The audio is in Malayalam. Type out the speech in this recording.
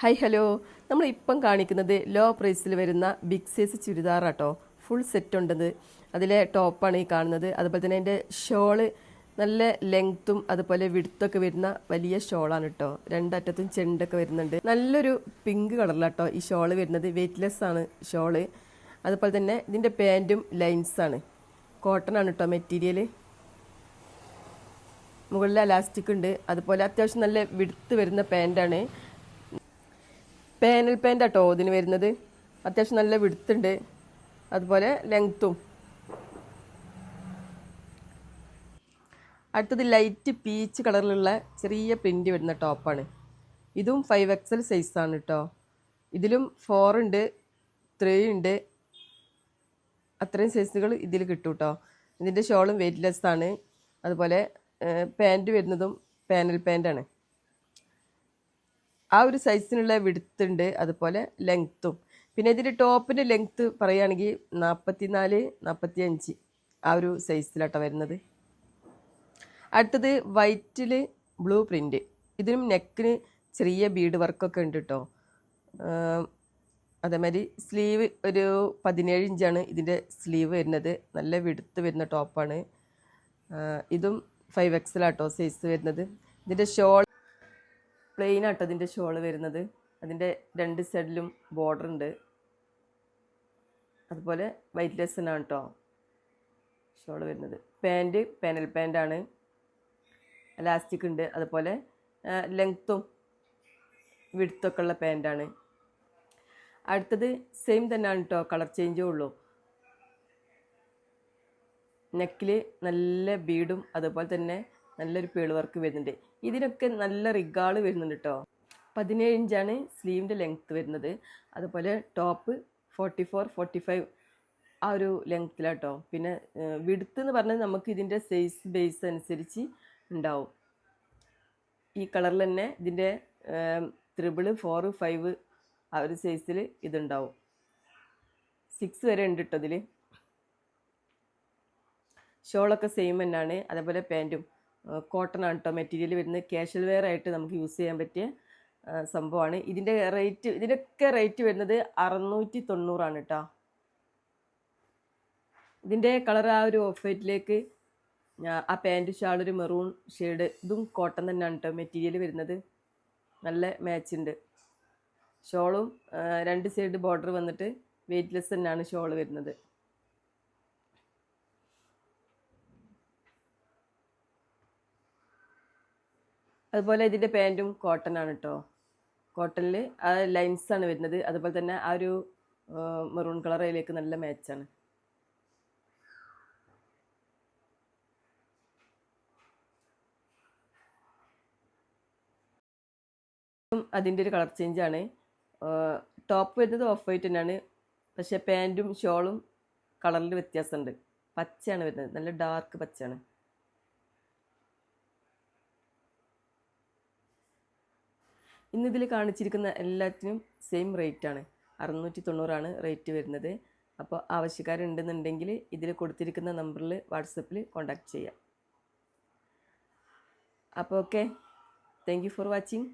ഹായ് ഹലോ നമ്മൾ ഇപ്പം കാണിക്കുന്നത് ലോ പ്രൈസിൽ വരുന്ന ബിഗ് സൈസ് ചുരിദാറാട്ടോ. ഫുൾ സെറ്റ് ഉണ്ടത്. അതിലെ ടോപ്പാണ് ഈ കാണുന്നത്. അതുപോലെ തന്നെ അതിന്റെ ഷോൾ നല്ല ലെങ്ത്തും അതുപോലെ വിടുത്തൊക്കെ വരുന്ന വലിയ ഷോളാണ് കേട്ടോ രണ്ടറ്റത്തും ചെണ്ടൊക്കെ വരുന്നുണ്ട്. നല്ലൊരു പിങ്ക് കളറിലാട്ടോ ഈ ഷോൾ വരുന്നത്. വെയ്റ്റ്ലെസ് ആണ് ഷോൾ അതുപോലെ തന്നെ ഇതിന്റെ പാന്റും ലൈൻസാണ് കോട്ടൺ ആണ് കേട്ടോ മെറ്റീരിയൽ മുകളിൽ അലാസ്റ്റിക് ഉണ്ട്. അതുപോലെ അത്യാവശ്യം നല്ല വിടുത്ത് വരുന്ന പാന്റാണ് പാനൽ പാന്റ് കേട്ടോ ഇതിന് വരുന്നത്. അത്യാവശ്യം നല്ല വിടുത്തുണ്ട്. അതുപോലെ ലെങ്ത്തും അടുത്തത് ലൈറ്റ് പീച്ച് കളറിലുള്ള ചെറിയ പ്രിന്റ് വരുന്ന ടോപ്പാണ് ഇതും ഫൈവ് എക്സൽ സൈസാണ് കേട്ടോ ഇതിലും ഫോർ ഉണ്ട് ത്രീ ഉണ്ട്. അത്രയും സൈസുകൾ ഇതിൽ കിട്ടും കേട്ടോ ഇതിന്റെ ഷോളും വെയിറ്റ്ലെസ് ആണ്. അതുപോലെ പാന്റ് വരുന്നതും പാനൽ പാന്റാണ് ആ ഒരു സൈസിനുള്ള വിടുത്തുണ്ട്. അതുപോലെ ലെങ്ത്തും പിന്നെ ഇതിന്റെ ടോപ്പിന്റെ ലെങ്ത്ത് പറയുകയാണെങ്കിൽ നാൽപ്പത്തി നാല് നാൽപ്പത്തി അഞ്ച് ആ ഒരു സൈസിലാട്ടോ വരുന്നത്. അടുത്തത് വൈറ്റിൽ ബ്ലൂ പ്രിന്റ് ഇതിനും നെക്കിന് ചെറിയ ബീഡ് വർക്കൊക്കെ ഉണ്ട് കേട്ടോ അതേമാതിരി സ്ലീവ് ഒരു പതിനേഴ് ഇഞ്ചാണ് ഇതിന്റെ സ്ലീവ് വരുന്നത്. നല്ല വിടുത്ത് വരുന്ന ടോപ്പാണ് ഇതും ഫൈവ് എക്സലാട്ടോ സൈസ് വരുന്നത്. ഇതിന്റെ ഷോൾ പ്ലെയിൻ ആട്ടോ ഇതിന്റെ ഷോൾ വരുന്നത്. അതിന്റെ രണ്ട് സൈഡിലും ബോർഡർ ഉണ്ട്. അതുപോലെ വൈറ്റ് ലെസ്സനാണ് കേട്ടോ ഷോൾ വരുന്നത്. പാന്റ് പാനൽ പാന്റാണ് എലാസ്റ്റിക് ഉണ്ട്. അതുപോലെ ലെങ്ത്തും വിടുത്തൊക്കെ ഉള്ള പാന്റാണ് അടുത്തത് സെയിം തന്നെയാണ് കേട്ടോ കളർ ചേഞ്ചേ ഉള്ളൂ. നെക്കിൽ നല്ല ബീഡും അതുപോലെ തന്നെ നല്ലൊരു പേൾ വർക്ക് വരുന്നുണ്ട്. ഇതിനൊക്കെ നല്ല റിഗാൾ വരുന്നുണ്ട് കേട്ടോ പതിനേഴ് ഇഞ്ചാണ് സ്ലീവിന്റെ ലെങ്ത്ത് വരുന്നത്. അതുപോലെ top forty four forty five ആ ഒരു ലെങ്ത്തിലാണ് ലെങ്ത്തിലാട്ടോ പിന്നെ വിടുത്ത് എന്ന് പറഞ്ഞാൽ നമുക്ക് ഇതിന്റെ സൈസ് ബേസ് അനുസരിച്ച് ഉണ്ടാവും. ഈ കളറിൽ തന്നെ ഇതിന്റെ ത്രിബിൾ ഫോറ് ഫൈവ് ആ ഒരു സൈസിൽ ഇതുണ്ടാവും. സിക്സ് വരെ ഉണ്ട് കേട്ടോ ഇതിൽ ഷോളൊക്കെ സെയിം തന്നെയാണ് അതേപോലെ പാന്റും കോട്ടൺ ആണ് കേട്ടോ മെറ്റീരിയൽ വരുന്നത്. കാഷ്വൽ വെയർ ആയിട്ട് നമുക്ക് യൂസ് ചെയ്യാൻ പറ്റിയ സംഭവമാണ്. ഇതിന്റെ റേറ്റ് ഇതിന്റെയൊക്കെ റേറ്റ് വരുന്നത് അറുന്നൂറ്റി തൊണ്ണൂറാണ് കേട്ടോ ഇതിന്റെ കളർ ആ ഒരു ഓഫ് വൈറ്റിലേക്ക് ആ പാന്റ് ഷാൾ ഒരു മെറൂൺ ഷെയ്ഡ് ഇതും കോട്ടൺ തന്നെയാണ് കേട്ടോ മെറ്റീരിയൽ വരുന്നത്. നല്ല മാച്ച് ഉണ്ട് ഷോളും രണ്ട് സൈഡ് ബോർഡർ വന്നിട്ട് വെയ്റ്റ്ലെസ് തന്നെയാണ് ഷോൾ വരുന്നത്. അതുപോലെ ഇതിന്റെ പാന്റും കോട്ടൺ ആണ് കേട്ടോ കോട്ടണിൽ ആ ലൈൻസ് ആണ് വരുന്നത്. അതുപോലെ തന്നെ ആ ഒരു മെറൂൺ കളർ അതിലേക്ക് നല്ല മാച്ചാണ് അതിന്റെ ഒരു കളർ ചേഞ്ച് ആണ്. ടോപ്പ് വരുന്നത് ഓഫ് വൈറ്റ് തന്നെയാണ്. പക്ഷേ പാന്റും ഷോളും കളറിൽ വ്യത്യാസമുണ്ട്. പച്ചയാണ് വരുന്നത്. നല്ല ഡാർക്ക് പച്ചയാണ്. ഇന്നിതിൽ കാണിച്ചിരിക്കുന്ന എല്ലാത്തിനും സെയിം റേറ്റാണ് അറുന്നൂറ്റി തൊണ്ണൂറാണ് റേറ്റ് വരുന്നത്. അപ്പോൾ ആവശ്യക്കാരുണ്ടെന്നുണ്ടെങ്കിൽ ഇതിൽ കൊടുത്തിരിക്കുന്ന നമ്പറിൽ വാട്സപ്പിൽ കോൺടാക്റ്റ് ചെയ്യാം. അപ്പോൾ ഓക്കെ താങ്ക് ഫോർ വാച്ചിങ്